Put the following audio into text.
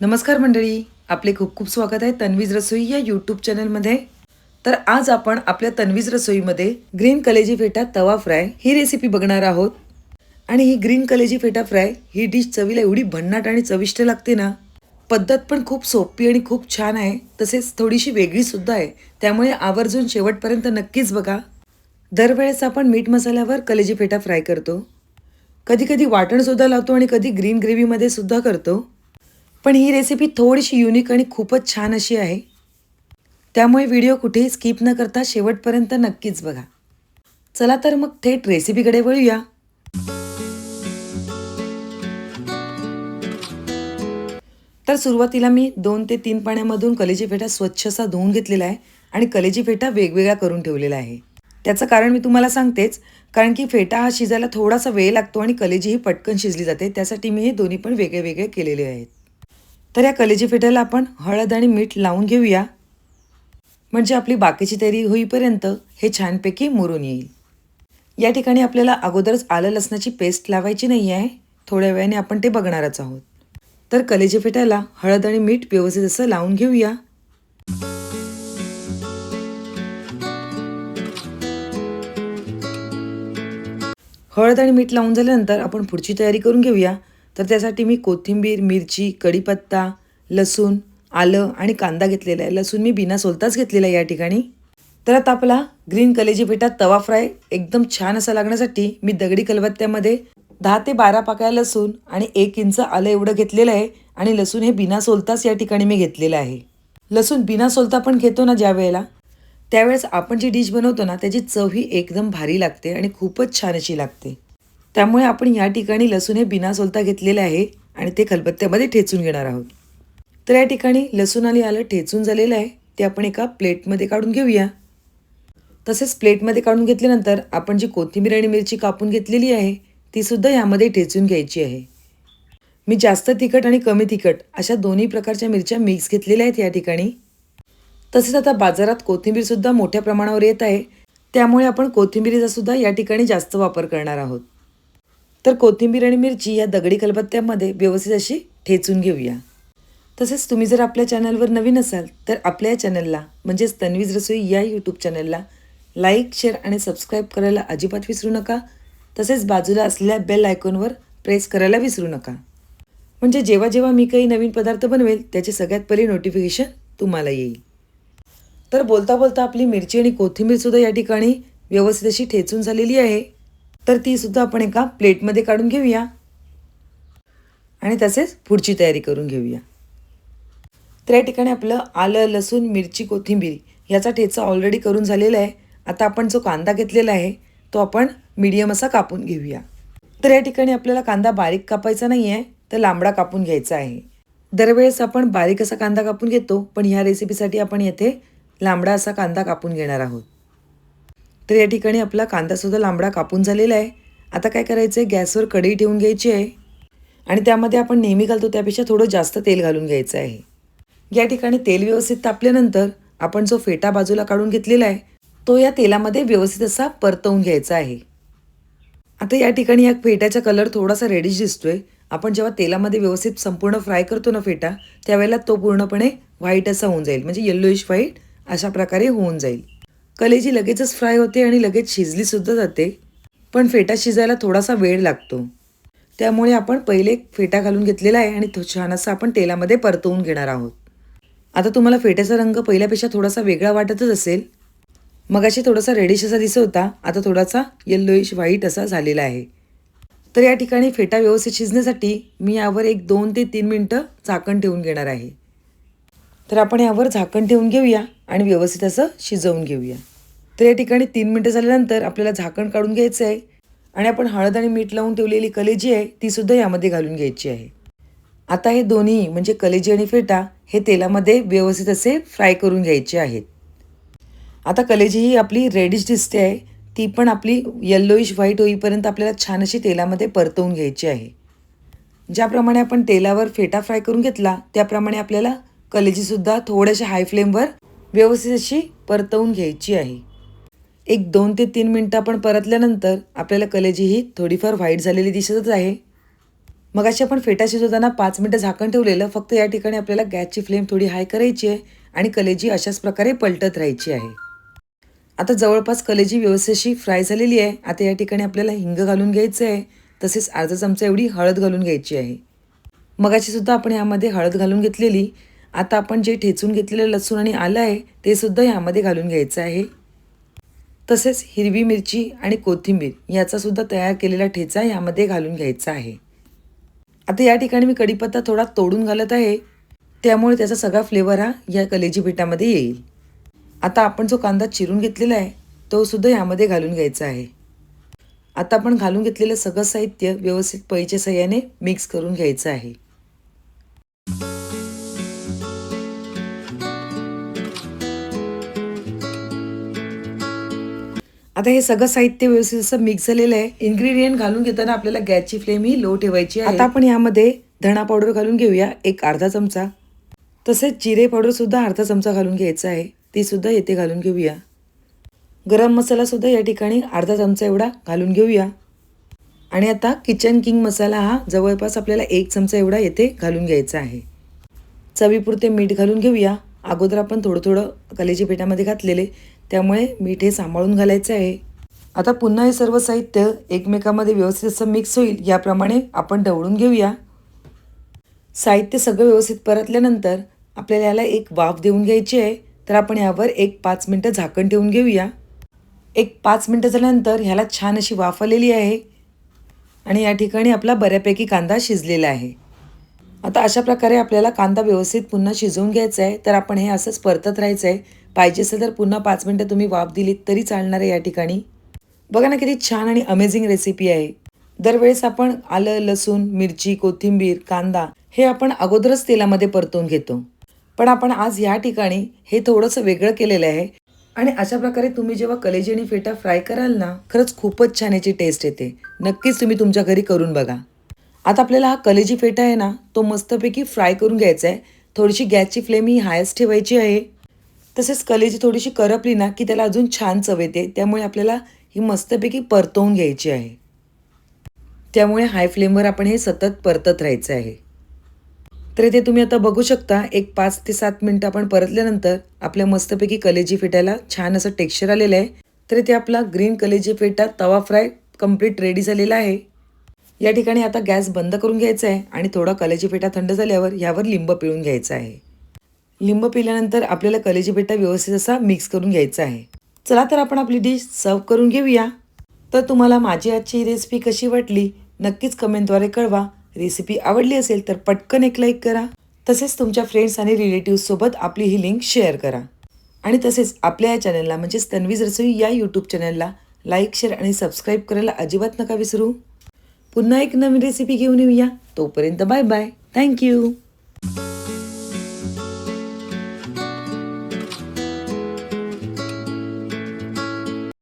नमस्कार मंडळी आपले खूप खूप स्वागत आहे तन्वीज रसोई या यूट्यूब चॅनलमध्ये. तर आज आपण आपल्या तन्वीज रसोईमध्ये ग्रीन कलेजी फेटा तवा फ्राय ही रेसिपी बघणार आहोत. आणि ही ग्रीन कलेजी फेटा फ्राय ही डिश चवीला एवढी भन्नाट आणि चविष्ट लागते ना पद्धत पण खूप सोपी आणि खूप छान आहे. तसेच थोडीशी वेगळी सुद्धा आहे. त्यामुळे आवर्जून शेवटपर्यंत नक्कीच बघा. दरवेळेस आपण मीठ मसाल्यावर कलेजी फेटा फ्राय करतो. कधी कधी वाटणसुद्धा लावतो आणि कधी ग्रीन ग्रेव्हीमध्ये सुद्धा करतो. पण ही रेसिपी थोडीशी युनिक आणि खूपच छान अशी आहे. त्यामुळे व्हिडिओ कुठेही स्किप न करता शेवटपर्यंत नक्कीच बघा. चला तर मग थेट रेसिपीकडे वळूया. तर सुरुवातीला मी दोन ते तीन पाण्यामधून कलेजी फेटा स्वच्छसा धुवून घेतलेला आहे आणि कलेजी फेटा वेगवेगळा करून ठेवलेला आहे. त्याचं कारण मी तुम्हाला सांगतेच कारण की फेटा हा शिजायला थोडासा वेळ लागतो आणि कलेजी ही पटकन शिजली जाते त्यासाठी मी हे दोन्ही पण वेगळे वेगळे केलेले आहेत. तर या कलेजी फेट्याला आपण हळद आणि मीठ लावून घेऊया. म्हणजे आपली बाकीची तयारी होईपर्यंत हे छानपैकी मुरून येईल. या ठिकाणी आपल्याला अगोदरच आलं लसणाची पेस्ट लावायची नाही आहे थोड्या वेळाने आपण ते बघणारच आहोत. तर कलेजी फेट्याला हळद आणि मीठ व्यवस्थित असं लावून घेऊया. हळद आणि मीठ लावून झाल्यानंतर आपण पुढची तयारी करून घेऊया. तर त्यासाठी मी कोथिंबीर मिरची कढीपत्ता लसूण आलं आणि कांदा घेतलेला आहे. लसूण मी बिना सोलताच घेतलेला आहे या ठिकाणी. तर आता आपला ग्रीन कलेजी पेठात तवा फ्राय एकदम छान असा लागण्यासाठी मी दगडी कलबत्त्यामध्ये दहा ते बारा पाकळ्या लसूण आणि एक इंच आलं एवढं घेतलेलं आहे आणि लसूण हे बिना सोलताच या ठिकाणी मी घेतलेलं आहे. लसूण बिना सोलता पण घेतो ना ज्या वेळेला? त्यावेळेस आपण जी डिश बनवतो ना त्याची चव ही एकदम भारी लागते आणि खूपच छान अशी लागते. त्यामुळे आपण या ठिकाणी लसूण हे बिना सोलता घेतलेले आहे आणि ते खलबत्त्यामध्ये ठेचून घेणार आहोत. तर या ठिकाणी लसूण आणि आलं ठेचून झालेलं आहे. ते आपण एका प्लेटमध्ये काढून घेऊया. तसेच प्लेटमध्ये काढून घेतल्यानंतर आपण जी कोथिंबीर आणि मिरची कापून घेतलेली आहे तीसुद्धा यामध्ये ठेचून घ्यायची आहे. मी जास्त तिखट आणि कमी तिखट अशा दोन्ही प्रकारच्या मिरच्या मिक्स घेतलेल्या आहेत या ठिकाणी. तसेच आता बाजारात कोथिंबीरसुद्धा मोठ्या प्रमाणावर येत आहे. त्यामुळे आपण कोथिंबीरीचासुद्धा या ठिकाणी जास्त वापर करणार आहोत. तर कोथिंबीर आणि मिरची या दगडी कलबत्त्यामध्ये व्यवस्थित अशी ठेचून घेऊया. तसेच तुम्ही जर आपल्या चॅनलवर नवीन असाल तर आपल्या या चॅनलला म्हणजेच तन्वीज रसोई या यूट्यूब चॅनलला लाईक शेअर आणि सबस्क्राईब करायला अजिबात विसरू नका. तसेच बाजूला असलेल्या बेल आयकॉनवर प्रेस करायला विसरू नका. म्हणजे जेव्हा जेव्हा मी काही नवीन पदार्थ बनवेल त्याचे सगळ्यात पहिले नोटिफिकेशन तुम्हाला येईल. तर बोलता बोलता आपली मिरची आणि कोथिंबीरसुद्धा या ठिकाणी व्यवस्थित अशी ठेचून झालेली आहे. तर तीसुद्धा आपण एका प्लेटमध्ये काढून घेऊया. आणि तसेच पुढची तयारी करून घेऊया. तर या ठिकाणी आपलं आलं लसूण मिरची कोथिंबीर याचा ठेचा ऑलरेडी करून झालेला आहे. आता आपण जो कांदा घेतलेला आहे तो आपण मीडियम असा कापून घेऊया. तर या ठिकाणी आपल्याला कांदा बारीक कापायचा नाही आहे तर लांबडा कापून घ्यायचा आहे. दरवेळेस आपण बारीक असा कांदा कापून घेतो पण ह्या रेसिपीसाठी आपण येथे लांबडा असा कांदा कापून घेणार आहोत. तर या ठिकाणी आपला कांदासुद्धा लांबडा कापून झालेला आहे. आता काय करायचं आहे गॅसवर कढई ठेवून घ्यायची आहे. आणि त्यामध्ये आपण नेहमी घालतो त्यापेक्षा थोडं जास्त तेल घालून घ्यायचं आहे. या ठिकाणी तेल व्यवस्थित तापल्यानंतर आपण जो फेटा बाजूला काढून घेतलेला आहे तो या तेलामध्ये व्यवस्थित असा परतवून घ्यायचा आहे. आता या ठिकाणी या फेट्याचा कलर थोडासा रेडिश दिसतोय. आपण जेव्हा तेलामध्ये व्यवस्थित संपूर्ण फ्राय करतो ना फेटा त्यावेळेला तो पूर्णपणे व्हाईट असा होऊन जाईल. म्हणजे येल्लोइश व्हाईट अशा प्रकारे होऊन जाईल. कलेजी लगेचच फ्राय होते आणि लगेच शिजलीसुद्धा जाते. पण फेटा शिजायला थोडासा वेळ लागतो. त्यामुळे आपण पहिले फेटा घालून घेतलेला आहे आणि तो छान असा आपण तेलामध्ये परतवून घेणार आहोत. आता तुम्हाला फेट्याचा रंग पहिल्यापेक्षा थोडासा वेगळा वाटतच असेल. मगाशी थोडासा रेडिश असा दिसत होता आता थोडासा येल्लोइश व्हाईट असा झालेला आहे. तर या ठिकाणी फेटा व्यवस्थित शिजण्यासाठी मी यावर एक दोन ते तीन मिनटं झाकण ठेवून घेणार आहे. तर आपण यावर झाकण ठेवून घेऊया आणि व्यवस्थित असं शिजवून घेऊया. तर या ठिकाणी तीन मिनटं झाल्यानंतर आपल्याला झाकण काढून घ्यायचं आहे. आणि आपण हळद आणि मीठ लावून ठेवलेली कलेजी आहे तीसुद्धा यामध्ये घालून घ्यायची आहे. आता हे दोन्ही म्हणजे कलेजी आणि फेटा हे तेलामध्ये व्यवस्थित असे फ्राय करून घ्यायचे आहेत. आता कलेजी ही आपली रेडिश दिसते आहे ती पण आपली येल्लोईश व्हाईट होईपर्यंत आपल्याला छान अशी तेलामध्ये परतवून घ्यायची आहे. ज्याप्रमाणे आपण तेलावर फेटा फ्राय करून घेतला त्याप्रमाणे आपल्याला कलेजीसुद्धा थोड्याशा हाय फ्लेमवर व्यवस्थित अशी परतवून घ्यायची आहे. एक दोन ते तीन मिनटं आपण परतल्यानंतर आपल्याला कलेजी ही थोडीफार व्हाईट झालेली दिसतच आहे. मग अशी आपण फेटा शिजवताना पाच मिनटं झाकण ठेवलेलं फक्त या ठिकाणी आपल्याला गॅसची फ्लेम थोडी हाय करायची आहे आणि कलेजी अशाच प्रकारे पलटत राहायची आहे. आता जवळपास कलेजी व्यवस्थेशी फ्राय झालेली आहे. आता या ठिकाणी आपल्याला हिंग घालून घ्यायचं आहे. तसेच अर्धा चमचा एवढी हळद घालून घ्यायची आहे. मगाशी सुद्धा आपण यामध्ये हळद घालून घेतलेली. आता आपण जे ठेचून घेतलेलं लसूण आणि आलं आहे ते सुद्धा यामध्ये घालून घ्यायचं आहे. तसेच हिरवी मिरची आणि कोथिंबीर याचासुद्धा तयार केलेला ठेचा यामध्ये घालून घ्यायचा आहे. आता या ठिकाणी मी कढीपत्ता थोडा तोडून घालत आहे. त्यामुळे त्याचा सगळा फ्लेवर हा या कलेजी पिठामध्ये येईल. आता आपण जो कांदा चिरून घेतलेला आहे तो सुद्धा यामध्ये घालून घ्यायचा आहे. आता आपण घालून घेतलेलं सगळं साहित्य व्यवस्थित पळीच्या सहाय्याने मिक्स करून घ्यायचं आहे. आता हे सगळं साहित्य व्यवस्थित असं मिक्स झालेलं आहे. इन्ग्रेडियंट घालून घेताना आपल्याला गॅसची फ्लेम ही लो ठेवायची आहे. आता आपण यामध्ये धणा पावडर घालून घेऊया. एक अर्धा चमचा. तसेच जिरे पावडर सुद्धा अर्धा चमचा घालून घ्यायचा आहे. ती सुद्धा येथे घालून घेऊया. गरम मसाला सुद्धा या ठिकाणी अर्धा चमचा एवढा घालून घेऊया. आणि आता किचन किंग मसाला हा जवळपास आपल्याला एक चमचा एवढा येथे घालून घ्यायचा आहे. चवीपुरते मीठ घालून घेऊया. अगोदर आपण थोडं थोडं कलेजी पिठामध्ये घातलेले. त्यामुळे मीठ हे सांभाळून घालायचं आहे. आता पुन्हा हे सर्व साहित्य एकमेकामध्ये व्यवस्थित असं मिक्स होईल याप्रमाणे आपण ढवळून घेऊया. साहित्य सगळं व्यवस्थित परतल्यानंतर आपल्याला याला एक वाफ देऊन घ्यायची आहे. तर आपण यावर एक पाच मिनटं झाकण ठेवून घेऊया. एक पाच मिनटं झाल्यानंतर ह्याला छान अशी वाफ आलेली आहे. आणि या ठिकाणी आपला बऱ्यापैकी कांदा शिजलेला आहे. आता अशा प्रकारे आपल्याला कांदा व्यवस्थित पुन्हा शिजवून घ्यायचा आहे तर आपण हे असंच परतत राहायचं आहे पाहिजे असेल तर पुन्हा पाच मिनटं तुम्ही वाफ दिलीत तरी चालणार आहे या ठिकाणी. बघा ना किती छान आणि अमेझिंग रेसिपी आहे. दरवेळेस आपण आलं लसूण मिरची कोथिंबीर कांदा हे आपण अगोदरच तेलामध्ये परतून घेतो. पण आपण आज या ठिकाणी हे थोडंसं वेगळं केलेलं आहे आणि अशा प्रकारे तुम्ही जेव्हा कलेजी आणि फेटा फ्राय कराल ना खरंच खूपच छान याची टेस्ट येते. नक्कीच तुम्ही तुमच्या घरी करून बघा. आता आपल्याला हा कलेजी फेटा आहे ना तो मस्तपैकी फ्राय करून घ्यायचा आहे थोडीशी गॅसची फ्लेम ही हायच ठेवायची आहे. तसेच कलेजी थोडीशी करपली ना की त्याला अजून छान चव येते. त्यामुळे आपल्याला ही मस्तपैकी परतवून घ्यायची आहे. त्यामुळे हाय फ्लेमवर आपण हे सतत परतत राहायचं आहे. तर इथे तुम्ही आता बघू शकता एक पाच ते सात मिनटं आपण परतल्यानंतर आपल्या मस्तपैकी कलेजी फेटायला छान असं टेक्स्चर आलेलं आहे. तर इथे आपला ग्रीन कलेजी फेटा तवा फ्राय कंप्लीट रेडी झालेला आहे. या ठिकाणी आता गॅस बंद करून घ्यायचा आहे आणि थोडा कलेची पेटा थंड झाल्यावर यावर लिंब पिळून घ्यायचा आहे. लिंब पिल्यानंतर आपल्याला कलेची पेटा व्यवस्थित असा मिक्स करून घ्यायचा आहे. चला तर आपण आपली डिश सर्व करून घेऊया. तर तुम्हाला माझी आजची रेसिपी कशी वाटली नक्कीच कमेंटद्वारे कळवा. रेसिपी आवडली असेल तर पटकन एक लाईक करा. तसेच तुमच्या फ्रेंड्स आणि रिलेटिव्हसोबत आपली ही लिंक शेअर करा. आणि तसेच आपल्या या चॅनलला म्हणजेच तन्वीज रसोई या यूट्यूब चॅनलला लाईक शेअर आणि सबस्क्राईब करायला अजिबात नका विसरू. पुन्हा एक नवीन रेसिपी घेऊन येऊया. तोपर्यंत बाय बाय थँक्यू